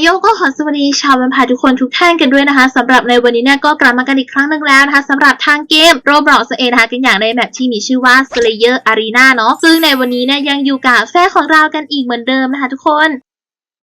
โยก็ขอสวัสดีชาววันพายทุกคนทุกท่านกันด้วยนะคะสำหรับในวันนี้เนี่ยก็กลับมากันอีกครั้งหนึ่งแล้วนะคะสำหรับทางเกมโรบล็อกเองนะคะกันอย่างในแมปที่มีชื่อว่า Slayer Arena เนาะซึ่งในวันนี้เนี่ยยังอยู่กับแฟนของเรากันอีกเหมือนเดิมนะคะทุกคน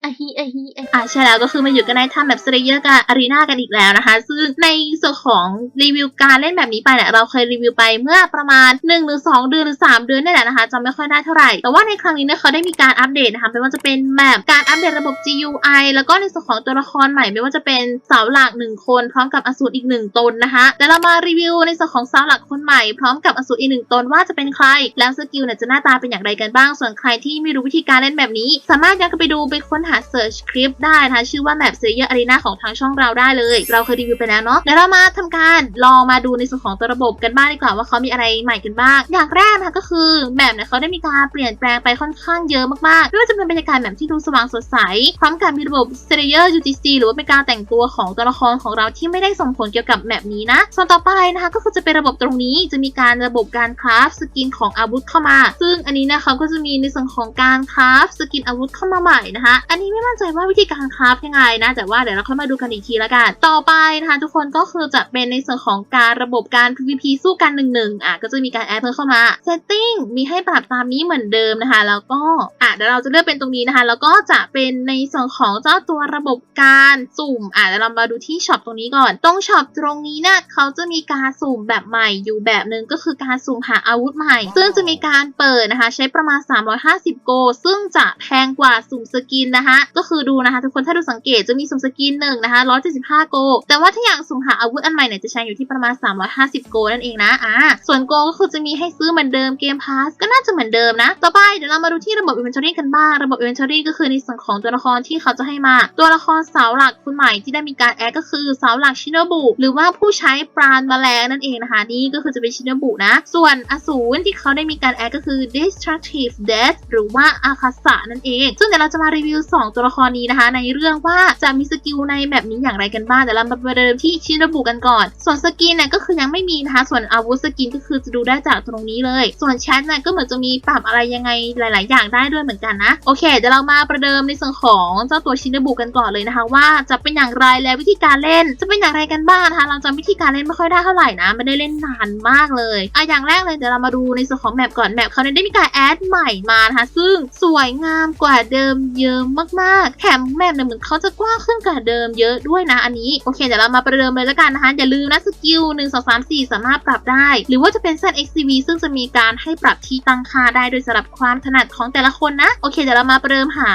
อะฮีอะฮีอะใช่แล้วก็คือมาอยู่กันในถ้ำแบบ Slayer กับ Arena กันอีกแล้วนะคะ ซึ่งในส่วนของรีวิวการเล่นแบบนี้ไปเนี่ยเราเคยรีวิวไปเมื่อประมาณ1หรือ2เดือนหรือ 3 เดือนนี่แหละนะคะจำไม่ค่อยได้เท่าไหร่ แต่ว่าในครั้งนี้เนี่ยเขาได้มีการอัปเดตนะคะไม่ว่าจะเป็นแบบการอัปเดตระบบ GUI แล้วก็ในส่วนของตัวละครใหม่ไม่ว่าจะเป็นเสาหลักหนึ่งคน พร้อมกับอสูรอีกหนึ่งตนนะคะเดี๋ยวเรามารีวิวในส่วนของเสาหลักคนใหม่พร้อมกับอสูรอีกหนึ่งตนว่าจะเป็นใคร แล้วสกิลเนี่ยจะหน้าตาเป็นอย่างไรกันบ้าง ส่วนใครที่ไม่รู้วิธีการเล่นแบบนี้ สามารถย้อนกลับไปดูไปค้นหา search คลิปได้นะคะชื่อว่า map Slayer Arena ของทางช่องเราได้เลย เราเคยรีวิวไปแล้วเนาะเดี๋ยวเรามาทำการลองมาดูในส่วนของตัวระบบกันบ้างดีกว่าว่าเขามีอะไรใหม่กันบ้าง อย่างแรกนะคะก็คือแบบเนี่ยเขาได้มีการเปลี่ยนแปลงไปค่อนข้างเยอะมากๆไม่ว่าจะเป็นบรรยากาศแบบที่ดูสว่างสดใส พร้อมกับมีระบบ Slayer UGC หรือว่าเป็นการแต่งตัวของตัวละครของเราที่ไม่ได้ส่งผลเกี่ยวกับแมปนี้นะ ส่วนต่อไปนะคะก็คือจะเป็นระบบตรงนี้จะมีการระบบการคราฟสกินของอาวุธเข้ามา ซึ่งอันนี้นะคะก็จะมีในส่วนของการคราฟสกินอาวุธเข้ามาใหม่นะคะอันนี้ไม่มั่นใจว่าวิธีการคราฟยังไงนะ แต่ว่าเดี๋ยวเราค่อยมาดูกันอีกทีละกัน ต่อไปนะคะทุกคนก็คือจะเป็นในส่วนของการระบบการ PVP สู้กันหนึ่งหนึ่งอะก็จะมีการแอดเพิ่มเข้ามา setting มีให้ปรับตามนี้เหมือนเดิมนะคะ แล้วก็อะเดี๋ยวเราจะเลือกเป็นตรงนี้นะคะ แล้วก็จะเป็นในส่วนของเจ้าตัวระบบการสุ่มอะเดี๋ยวเรามาดูที่ช็อปตรงนี้ก่อน ตรงช็อปตรงนี้นี่ยเขาจะมีการสุ่มแบบใหม่อยู่แบบหนึ่งก็คือการสุ่มหาอาวุธใหม่ ซึ่งจะมีการเปิดนะคะ ใช้ประมาณ 350 โก ซึ่งจะแพงกว่าสุ่มสกินนะคะก็คือดูนะคะทุกคนถ้าดูสังเกตจะมีสุ่มสกินหนึ่งนะคะ175 โก แต่ว่าถ้าอย่ากสุ่มหาอาวุธอันใหม่เนี่ยจะใช้อยู่ที่ประมาณ 350 โกนั่นเองนะอ่าส่วนโกก็คือจะมีให้ซื้อเหมือนเดิมเกมพาสก็น่าจะเหมือนเดิมนะ ต่อไปเดี๋ยวเรามาดูที่ระบบ inventory กันบ้าง ระบบ inventory ก็คือในส่วนของตัวละครที่เขาจะให้มา ตัวละครเสาหลักคนใหม่ที่ได้มีการแอดก็คือเสาหลักชินโนบุหรือว่าผู้ใช้ปราณแมลงนั่นเองนะคะนี่ก็คือจะเป็นชินโนบุนะ ส่วนอสูรที่เขาได้มีการแอดก็คือ destructive death หรือว่าอาคาสะนั่นเอง ซึ่งเดี๋ยวเราจะมารีวิว2ตัวละครนี้นะคะ ในเรื่องว่าจะมีสกิลในแบบนี้อย่างไรกันบ้างเดี๋ยวเรามาประเดิมที่ชินโนบุกันก่อน ส่วนสกินเนี่ยก็คือยังไม่มีนะคะส่วนอาวุธสกินก็คือจะดูได้จากตรงนี้เลย ส่วนแชทเนี่ยก็เหมือนจะมีปรับอะไรยังไงหลาย ๆ อย่างได้ด้วยเหมือนกันนะโอเคเดี๋ยวเรามาประเดิมในส่วนของเจ้าตัวชินโนบุกันก่อนเลยนะคะ ว่าจะเป็นอย่างไรและวิธีการเล่น จะเป็นอย่างไรกันบ้างนะคะเราจำวิธีการเล่นไม่ค่อยได้เท่าไหร่นะไม่ได้เล่นนานมากเลยอะอย่างแรกเลยเดี๋ยวเรามาดูในส่วนของแมปก่อนแมปเขาเนี่ยได้มีการแอดใหม่มานะคะซึ่งสวยงามกว่าเดิมเยอะมากๆ แถมแมปเนี่ยเหมือนเขาจะกว้างขึ้นกว่าเดิมเยอะด้วยนะอันนี้ โอเคเดี๋ยวเรามาประเดิมเลยล้วกันนะคะอย่าลืมนะสกิลหนึ่งสองสามสี่สามารถปรับได้ หรือว่าจะเป็น ZXCV ซึ่งจะมีการให้ปรับที่ตั้งค่าได้โดยสำหรับความถนัดของแต่ละคนนะ โอเคเดี๋ยวเรามาประเดิมหา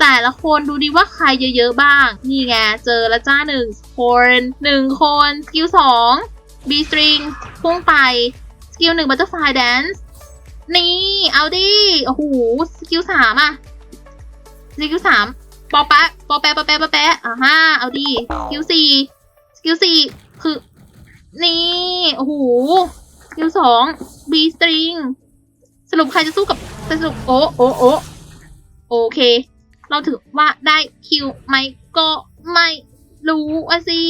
แต่ละคนดูดีว่าใครเยอะๆบ้าง นี่ไงเจอล้วจ้าหนึ่งคนหนึ่งคนสกิลสอง B string พุ่งไปสกิลหนึ่ง butterfly dance นี่เอาดิโอ้โหสกิลสามอะ สกิลสามปอแปะปอแปะปอแปะปอแปะอ่าฮะเอาดิสกิลสี่สกิลสี่คือนี่ โอ้โหสกิลสอง B string สรุปใครจะสู้กับสรุปโอ้โอ้โอ้โอเค เราถือว่าได้คิวไหมก็ไม่รู้อะสิ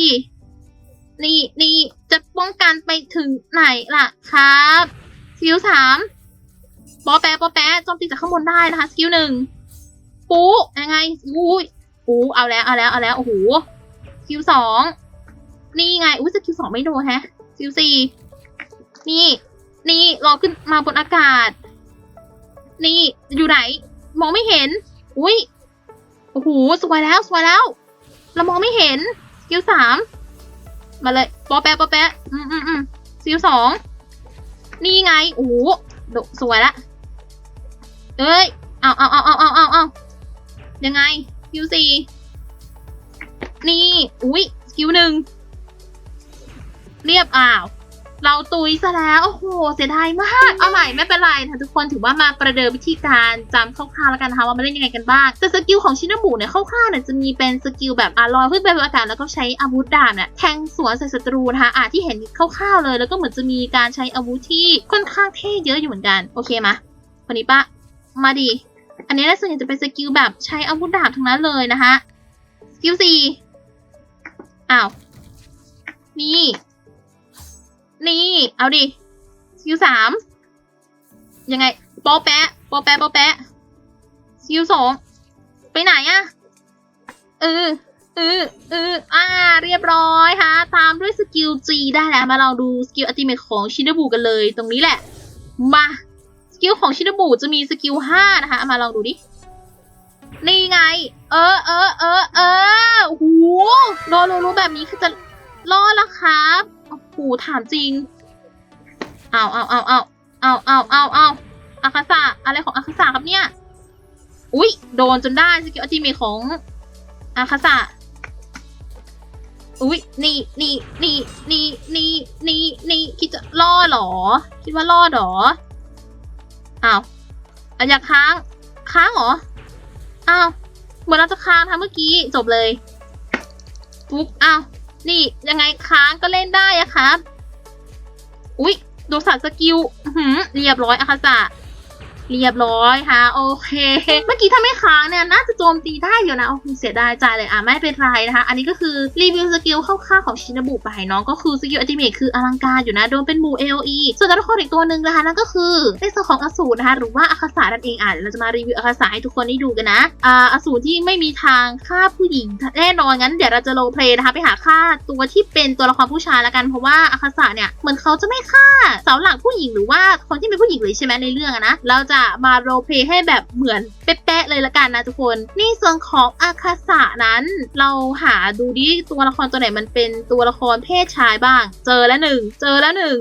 นี่นี่จะป้องกันไปถึงไหนล่ะครับสกิลสามปอแปะปอแปะโจมตีจากข้างบนได้นะคะสกิลหนึ่ง ปูยังไงอุ้ยปูเอาแล้วเอาแล้วเอาแล้วโอ้โหสกิลสองนี่ไงอุ้ยสกิลสองไม่โดนแฮะสกิลสี่นี่ นี่รอขึ้นมาบนอากาศ นี่อยู่ไหน มองไม่เห็น อุ้ยโอ้โหสวยแล้วสวยแล้ว เรามองไม่เห็นสกิลสามมาเลยปอแปะปอแปะอืมอืมอืมสกิลสองนี่ไงโอ้โหสวยละเอ้ยเอาเอาเอาเอาเอาเอาเอา ยังไงสกิลสี่นี่อุ้ยสกิลหนึ่งเรียบอ้าว เราตุยซะแล้ว โอ้โห เสียดายมาก เอาใหม่ไม่เป็นไรนะทุกคนถือว่ามาประเดิมวิธีการจำคร่าวๆแล้วกันนะคะว่ามันเล่นยังไงกันบ้างแต่สกิลของชินบุเนี่ยคร่าวๆเนี่ยจะมีเป็นสกิลแบบอะลอยขึ้นไปบนอากาศแล้วก็ใช้อาวุธดาบเนี่ยแทงสวนใส่ศัตรูนะคะอะที่เห็นคร่าวๆเลย แล้วก็เหมือนจะมีการใช้อาวุธที่ค่อนข้างเท่เยอะอยู่เหมือนกัน โอเคมาคนนี้ปะมาดี อันนี้นส่วนใหญ่จะเป็นสกิลแบบใช้อาวุธดาบทั้งนั้นเลยนะคะสกิลสี่อ้าว นี่ นี่ เอาดิสกิลสามยังไงปอแปะปอแปะปอแปะสกิลสองไปไหนอะเเออเออเอออ่า เรียบร้อยฮะตามด้วยสกิล G ได้แล้ว มาลองดูสกิลอัติเมทของชิน a บุกันเลยตรงนี้แหละ มา กิลของชินบุจะมีสกิล5นะคะมาลองดูดิ นี่ไง เออเออเออเออโอ้โหโดนรู้แบบนี้คือจะรอดละครับโอ้โหถามจริงเอาเอาเอาเอาเอาเอาเอาเอาอาคาสะอะไรของอาคาสะครับเนี่ย อุ๊ยโดนจนได้สกิลอัลติเมทของอาคาสะอุ๊ยนี่นี่นี่นี่นี่นี่นี่คิดจะล่อหรอ คิดว่าล่อหรอ อ้าวอะอยากค้าง ค้างเหรอ อ้าวเหมือนเราจะค้างทำเมื่อกี้จบเลยปุ๊บอ้าวนี่ยังไงค้างก็เล่นได้อะครับ อุ๊ยโดนสัตว์สกิลหือเรียบร้อยอะคาสะ เรียบร้อยค่ะ โอเค เมื่อกี้ถ้าไม่ค้างเนี่ยน่าจะโจมตีได้อยู่นะโอ้เสียดายใจเลยอะไม่เป็นไรนะคะ อันนี้ก็คือรีวิวสกิลคร่าวๆของชินบุไปเน้องก็คือสกิลอัติเมทคืออลังการอยู่นะโดนเป็นหมู่ AOE ส่วนตัวละครอีกตัวหนึ่งนะคะนั่นก็คือในส่วนของอสูรนะคะหรือว่าอาคาสานั่นเองอะเดี๋ยวเราจะมารีวิวอาคาสาให้ทุกคนได้ดูกันนะอ่าอสูรที่ไม่มีทางฆ่าผู้หญิงแน่นอนงั้นเดี๋ยวเราจะโลเพลย์นะคะไปหาฆ่าตัวที่เป็นตัวละครผู้ชายละกันเพราะว่าอาคาสาเนี่ยเหมือนเขาจะไม่ฆ่าเสาหลักผู้หญิงหรือว่าคนที่เป็นผู้หญิงเลยใช่ไหมในเรื่องนะเราจะมาโรเพให้แบบเหมือนเป๊ะๆเลยละกันนะทุกคน นี่ส่วนของอาคาสะนั้น เราหาดูดิตัวละครตัวไหนมันเป็นตัวละครเพศชายบ้าง เจอแล้วหนึ่งเจอแล้วหนึ่ง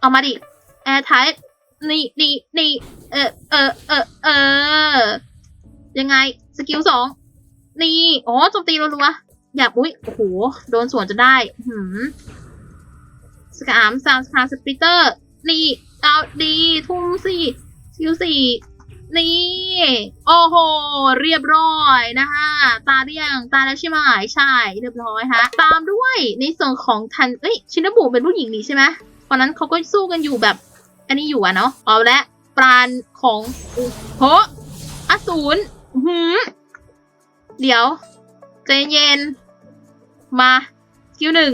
เอามาดิแอร์ไทป์นี่นี่นี่เออเออเออเออยังไงสกิลสองนี่อ๋อโจมตีรัวๆอยากอุ้ยโอ้โหโดนสวนจนได้หืมสกามซามสคาสปิเตอร์นี่เอาดีทุ่มสิ สกิลสี่นี่ โอ้โห เรียบร้อยนะคะตาเรียงตาแล้วใช่ไหมใช่ เรียบร้อยฮะ ตามด้วยในส่วนของทันเอ้ย ชินบุเป็นผู้หญิงนี่ใช่ไหมตอนนั้นเขาก็สู้กันอยู่แบบ อันนี้อยู่อะเนาะ เอาละปราณของโหอสูรหืมเดี๋ยว ใจเย็น มาคิวหนึ่ง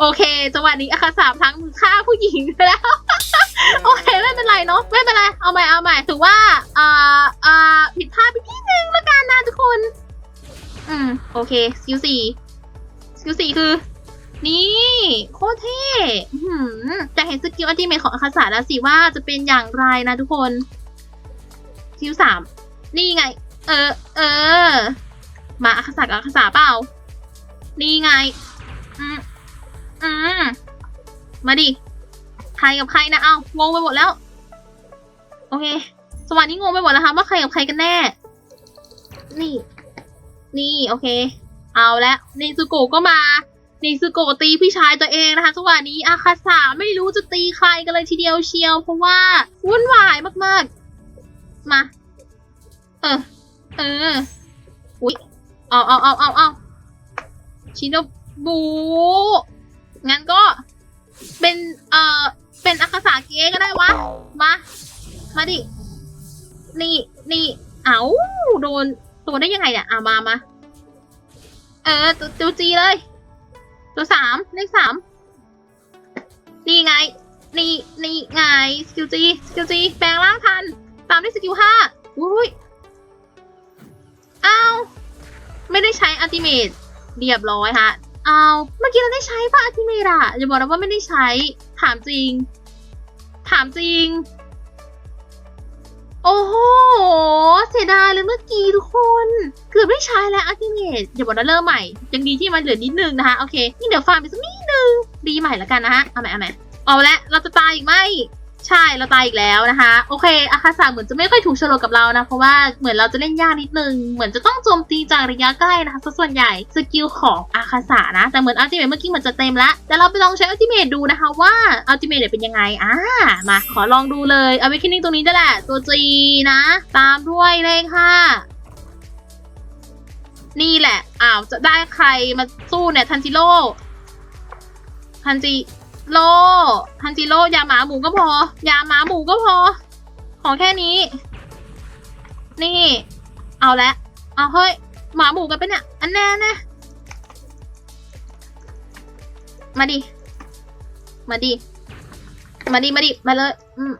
โอเค จังหวะนี้อาคาสามทั้งฆ่าผู้หญิงไปแล้ว โอเค ไม่เป็นไรเนาะไม่เป็นไร เอาใหม่เอาใหม่ถือว่าอ่าอ่าผิดพลาดไปนิดนึงล้วกันนะทุกคน อืม โอเคสกิลสี่สกิลสี่คือ นี่ โคตรเท่จะเห็นสกิลอัลติเมทของอาคาสาแล้วสิว่าจะเป็นอย่างไรนะทุกคนสกิลสามนี่ไง เออ เออ มาอาคาสากับอาคาสาเปล่า นี่ไง อืม มาดิ ใครกับใครนะ เอางงไปหมดแล้ว โอเค สวัสดีงงไปหมดแล้วค่ะว่าใครกับใครกันแน่ นี่ นี่ โอเค เอาและนิซูโกะก็มานิซูโกะตีพี่ชายตัวเองนะคะจังหวะนี้อาคาสาไม่รู้จะตีใครกันเลยทีเดียวเชียว เพราะว่าวุ่นวายมากๆ มา เออ เออ อุ๊ย เอาเอาเอาเอาเอาชิโนบุงั้นก็ เป็น เอ่อ เป็นอาคาสาเก๊ก็ได้วะ มา มาดิ นี่ นี่ เอาโดนตัวได้ยังไงเนี่ยอะมามา เออ ตัวตัวจีเลย ตัวสามเลขสาม นี่ไง นี่ นี่ไง สกิลจี สกิลจี แปลงร่างทัน ตามด้วยสกิลห้าอุ้ยอ้าว ไม่ได้ใช้อัลติเมทเรียบร้อยฮะ เอาเมื่อกี้เราได้ใช้ปะอัลติเมทอะอย่าบอกนะว่าไม่ได้ใช้ ถามจริง ถามจริง โอ้โห เสียดายเลยเมื่อกี้ทุกคน เกือบไม่ใช้แล้วอัลติเมทอย่าบอกนะเริ่มใหม่ ยังดีที่มันเหลือนิดนึงนะคะ โอเค นี่เดี๋ยวฟาร์มไปสักนิดนึง ดีใหม่แล้วกันนะฮะ เอาใหม่เอาใหม่เอาละ เราจะตายอีกไหม ใช่เราตายอีกแล้วนะคะ โอเคอาคาสาเหมือนจะไม่ค่อยถูกโฉลกกับเรานะ เพราะว่าเหมือนเราจะเล่นยากนิดนึง เหมือนจะต้องโจมตีจากระยะใกล้นะคะส่วนใหญ่สกิลของอาคาสานะ แต่เหมือนอัลติเมทเมื่อกี้เหมือนจะเต็มละแต่เราไปลองใช้อัลติเมทดูนะคะว่าอัลติเมทเนี่ยเป็นยังไงอ่ามาขอลองดูเลย a w a k e n i n g ตรงนี้ได้แหละ ตัว G นะ ตามด้วยเลขห้านี่แหละอ้าวจะได้ใครมาสู้เนี่ยทันจิโร่ทันจิ โร่ทันจิโร่ยาหมาหมูก็พอ ยาหมาหมูก็พอ ของแค่นี้ นี่ เอาละเอาเฮ้ย หมาหมูกันปะเนี่ย อันแน่แน่มาดิ มาดิ มาดิ มาดิ มาเลย อืม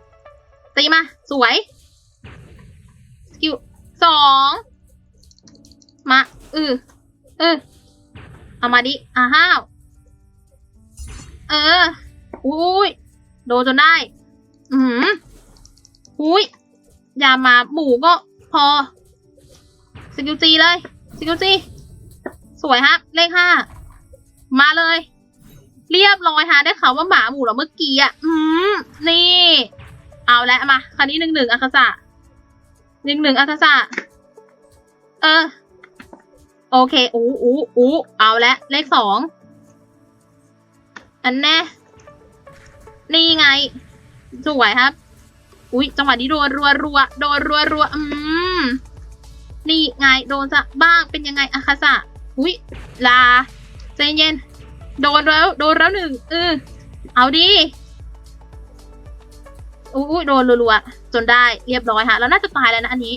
ตีมา สวย สกิลสอง มาเออเออเอามาดิ อ่าห้าว เออ อุ้ย โดนจนได้ อือหืออุ้ย อย่ามาหมูก็พอ สกิลจีเลย สกิลจี สวยฮะ เลขห้า มาเลย เรียบร้อยฮะ ได้ข่าวว่าหมาหมูเหราเมื่อกี้อะ อืม นี่ เอาละมาคราวนี้หนึ่งหนึ่งอาคาสะหนึ่งหนึ่งอาคาสะเออ โอเค อู้อู้อู้เอาละ เลขสอง อันแน่ นี่ไง สวยครับ อุ๊ยจังหวะนี้โดนรัวรัวโดนรัวรัวอืม นี่ไงโดนซะบ้างเป็นยังไงอาคาสะอุ๊ยลาใจเย็น โดนแล้ว โดนแล้วหนึ่งเออเอาดิอุ๊ยโดนรัวๆจนได้เรียบร้อยฮะแล้วน่าจะตายแล้วนะอันนี้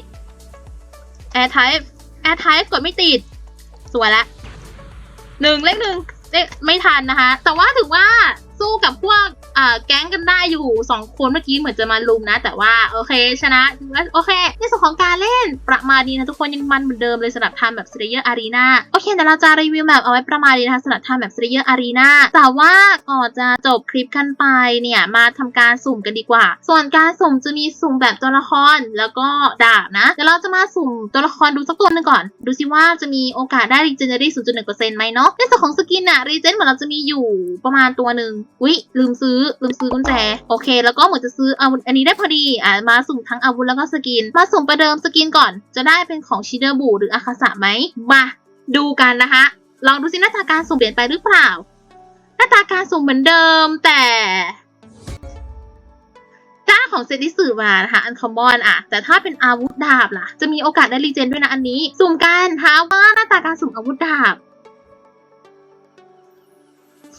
แอร์ไทป์แอร์ไทป์กดไม่ติด สวยละหนึ่งเลขหนึ่ง ไม่ทันนะคะ แต่ว่าถือว่าสู้กับพวก อ่าแก๊งกันได้อยู่สองคนเมื่อกี้เหมือนจะมาลุมนะ แต่ว่าโอเคชนะโอเคในส่วนของการเล่นประมาณนี้นะทุกคนยังมันเหมือนเดิมเลยสำหรับทำแบบ Slayer Arena โอเคเดี๋ยวเราจะรีวิวแบบเอาไว้ประมาณนี้นะคะสำหรับทำแบบ Slayer Arena แต่ว่าก่อนจะจบคลิปกันไปเนี่ยมาทำการสุ่มกันดีกว่า ส่วนการสุ่มจะมีสุ่มแบบตัวละครแล้วก็ดาบนะเดี๋ยวเราจะมาสุ่มตัวละครดูสักตัวหนึงก่อน ดูสิว่าจะมีโอกาสได้ Regenerate 0.1%ไหมเนาะในส่วนของสกินอะ Regen เหมือนเราจะมีอยู่ประมาณตัวหนึ่งอุ๊ยลืมซื้อลืมซื้อกุญแจโอเค แล้วก็เหมือนจะซื้ออาวุธอันนี้ได้พอดีอ่ามาสุ่มทั้งอาวุธแล้วก็สกิน มาสุ่มประเดิมสกินก่อน จะได้เป็นของชิเดอร์บูหรืออาคาสะไหมมาดูกันนะคะลองดูสิหน้าตาการสุ่มเปลี่ยนไปหรือเปล่า หน้าตาการสุ่มเหมือนเดิมแต่จ้าของเซตที่สื่อมานะคะอันคอมมอนอะแต่ถ้าเป็นอาวุธดาบล่ะ จะมีโอกาสได้รีเจนด้วยนะอันนี้ สุ่มกันนะคะว่าหน้าตาการสุ่มอาวุธดาบ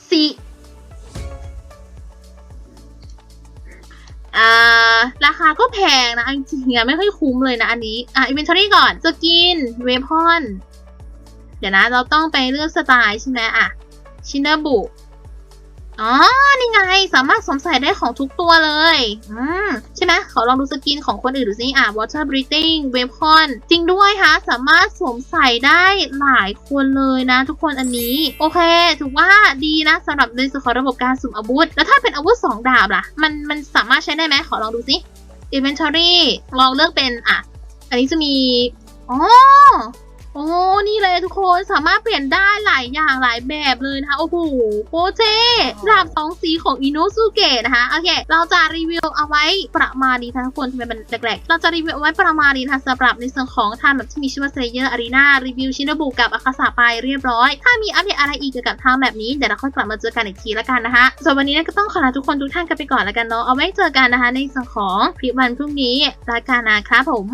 สี อ่าราคาก็แพงนะจริงๆไม่ค่อยคุ้มเลยนะอันนี้ อะอินเวนทอรี่ก่อนสกินเวพอน เดี๋ยวนะ เราต้องไปเลือกสไตล์ใช่ไหมอะชินเนอร์บุ อ๋อ นี่ไง สามารถสวมใส่ได้ของทุกตัวเลย อืม ใช่ไหมขอลองดูสกินของคนอื่นดูสิอะ water breathing weapon จริงด้วยฮะสามารถสวมใส่ได้หลายคนเลยนะ ทุกคนอันนี้ โอเค ถือว่าดีนะสำหรับในส่วนของระบบการสุ่มอาวุธ แล้วถ้าเป็นอาวุธสองดาบล่ะ มันมันสามารถใช้ได้ไหมขอลองดูสิ inventory ลองเลือกเป็นอะ อันนี้จะมี อ๋อ โอ้นี่เลยทุกคนสามารถเปลี่ยนได้หลายอย่างหลายแบบเลยนะคะ โอ้โหโคเจดาบสองสีของอินโนสุเกะนะคะ โอเค เราจะรีวิวเอาไว้ประมาณนี้ทุกคนทำไมมันแปลกๆ เราจะรีวิวเอาไว้ประมาณนี้นะคะสำหรับในส่วนของทางแบบที่มีชื่อว่า Slayer Arena รีวิวชินบุกับอาคาสะไปเรียบร้อย ถ้ามีอัปเดตอะไรอีกเกี่ยวกับทางแบบนี้ เดี๋ยวเราค่อยกลับมาเจอกันอีกทีละกันนะคะส่วนวันนี้ก็ต้องขอลาทุกคนทุกท่านกันไปก่อนแล้วกันเนาะเอาไว้เจอกันนะคะในส่วนของคลิปวันพรุ่งนี้รายการนะครับผม